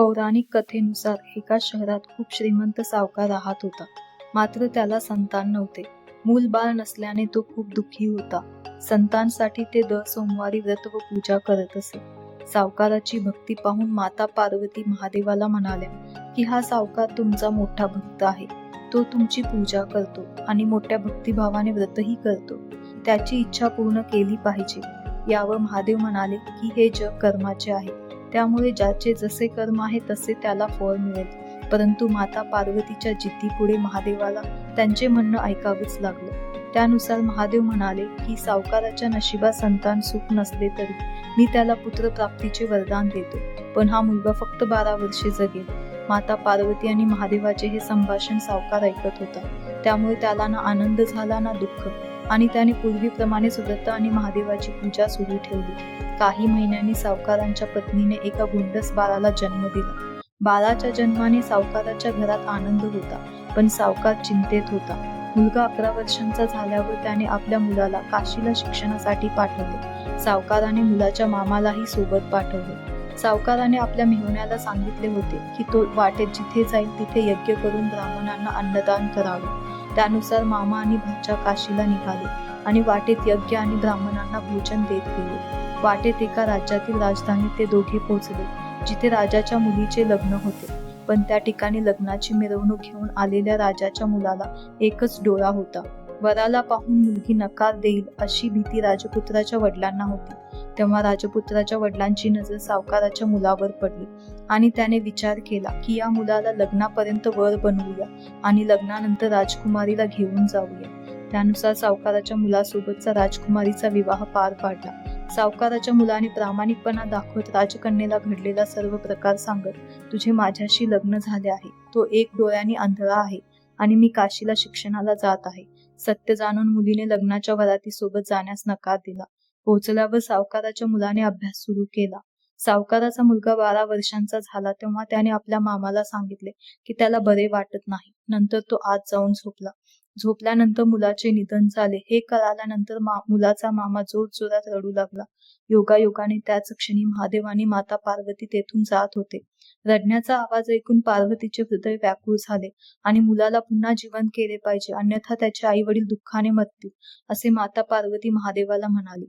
पौराणिक कथेनुसार एका शहरात खूप श्रीमंत सावकार राहत होता. मात्र त्याला संतान नव्हते. मूल बाळ नसल्याने तो खूप दुःखी होता. संतांसाठी ते दर सोमवारी व्रत व पूजा करत असे. सावकाराची भक्ती पाहून माता पार्वती महादेवाला म्हणाल्या की हा सावकार तुमचा मोठा भक्त आहे. तो तुमची पूजा करतो आणि मोठ्या भक्तिभावाने व्रतही करतो. त्याची इच्छा पूर्ण केली पाहिजे. यावर महादेव म्हणाले की हे जग कर्माचे आहे. त्यामुळे ज्याचे जसे कर्म आहे तसे त्याला फळ मिळेल. परंतु माता पार्वतीच्या जिद्दीपुढे महादेवाला त्यांचे म्हणणं ऐकावेच लागलं. त्यानुसार महादेव म्हणाले की सावकाराच्या नशिबा संतान सुख नसले तरी मी त्याला पुत्र प्राप्तीचे वरदान देतो. पण हा मुलगा फक्त बारा वर्षे जगेल. माता पार्वती आणि महादेवाचे हे संभाषण सावकार ऐकत होता. त्यामुळे त्याला ना आनंद झाला ना दुःख. आणि त्याने पूर्वीप्रमाणेच व्रत आणि महादेवाची पूजा सुरू ठेवली. काही महिन्यांनी सावकारांच्या पत्नीने एका गुंडस बाळाला जन्म दिला. बाळाच्या जन्माने सावकाराच्या घरात आनंद होता पण सावकार चिंतेत होता. मुलगा अकरा वर्षांचा झाल्यावर त्याने आपल्या मुलाला काशीला शिक्षणासाठी पाठवले. सावकाराने मुलाच्या मामालाही सोबत पाठवले. सावकाराने आपल्या मेहुण्याला सांगितले होते की तो वाटेत जिथे जाईल तिथे यज्ञ करून ब्राह्मणांना अन्नदान करावे. त्यानुसार मामा आणि भाच्या काशीला निघाले आणि वाटेत यज्ञ आणि ब्राह्मणांना भोजन देत गेले. वाटेत एका राज्यातील राजधानीत ते दोघे पोहोचले जिथे राजाच्या मुलीचे लग्न होते. पण त्या ठिकाणी लग्नाची मिरवणूक घेऊन आलेल्या राजाच्या मुलाला एकच डोळा होता. वराला पाहून मुलगी नकार देईल अशी भीती राजपुत्राच्या वडिलांना होती. तेव्हा राजपुत्राच्या वडिलांची नजर सावकाराच्या मुलावर पडली आणि त्याने विचार केला की या मुलाला लग्नापर्यंत वर बनवूया आणि लग्नानंतर राजकुमारीला घेऊन जाऊया. त्यानुसार सावकाराच्या मुलासोबतचा राजकुमारीचा विवाह पार पाडला. सावकाराच्या मुलाने प्रामाणिकपणा दाखवत राजकन्येला घडलेला सर्व प्रकार सांगत तुझे माझ्याशी लग्न झाले आहे. तो एक डोळ्याने आंधळा आहे. आणि मी काशीला शिक्षणाला जात आहे. सत्य जाणून मुलीने लग्नाच्या वरातीसोबत जाण्यास नकार दिला. पोहोचल्यावर सावकाराच्या मुलाने अभ्यास सुरू केला. सावकाराचा मुलगा बारा वर्षांचा झाला तेव्हा त्याने आपल्या मामाला सांगितले की त्याला बरे वाटत नाही. नंतर तो आत जाऊन झोपला. झोपल्यानंतर मुलाचे निधन झाले. हे कळाल्यानंतर मा मुलाचा मामा जोर जोरात रडू लागला. योगायोगाने त्याच क्षणी महादेव आणि माता पार्वती तेथून जात होते. रडण्याचा आवाज ऐकून पार्वतीचे हृदय व्याकुळ झाले आणि मुलाला पुन्हा जीवन केले पाहिजे अन्यथा त्याचे आई वडील दुःखाने मरतील असे माता पार्वती महादेवाला म्हणाली.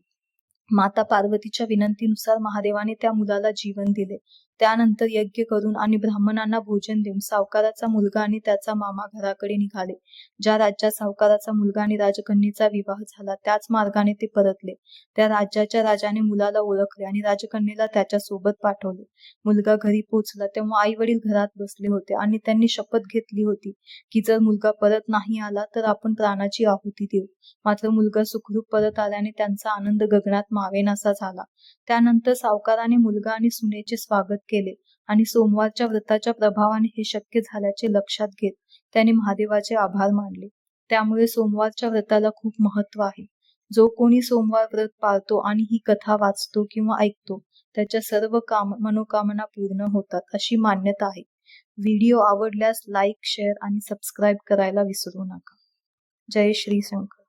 माता पार्वतीच्या विनंतीनुसार महादेवाने त्या मुलाला जीवन दिले. त्यानंतर यज्ञ करून आणि ब्राह्मणांना भोजन देऊन सावकाराचा मुलगा आणि त्याचा मामा घराकडे निघाले. ज्या राज्यात सावकाराचा मुलगा आणि राजकन्येचा विवाह झाला त्याच मार्गाने ते परतले. त्या राज्याच्या राजाने मुलाला ओळखले आणि राजकन्येला त्याच्या सोबत पाठवले. मुलगा घरी पोहोचला तेव्हा आई वडील घरात बसले होते आणि त्यांनी शपथ घेतली होती की जर मुलगा परत नाही आला तर आपण प्राणाची आहुती देऊ. मात्र मुलगा सुखरूप परत आल्याने त्यांचा आनंद गगनात मावेनासा झाला. त्यानंतर सावकाराने मुलगा आणि सुनेचे स्वागत केले. आणि सोमवारच्या व्रताच्या प्रभावाने हे शक्य झाल्याचे लक्षात घेत त्याने महादेवाचे आभार मानले. त्यामुळे सोमवारच्या व्रताला खूप महत्त्व आहे. जो कोणी सोमवार व्रत पाळतो आणि ही कथा वाचतो किंवा ऐकतो त्याच्या सर्व काम मनोकामना पूर्ण होतात अशी मान्यता आहे. व्हिडिओ आवडल्यास लाईक शेअर आणि सबस्क्राईब करायला विसरू नका. जय श्री शंकर.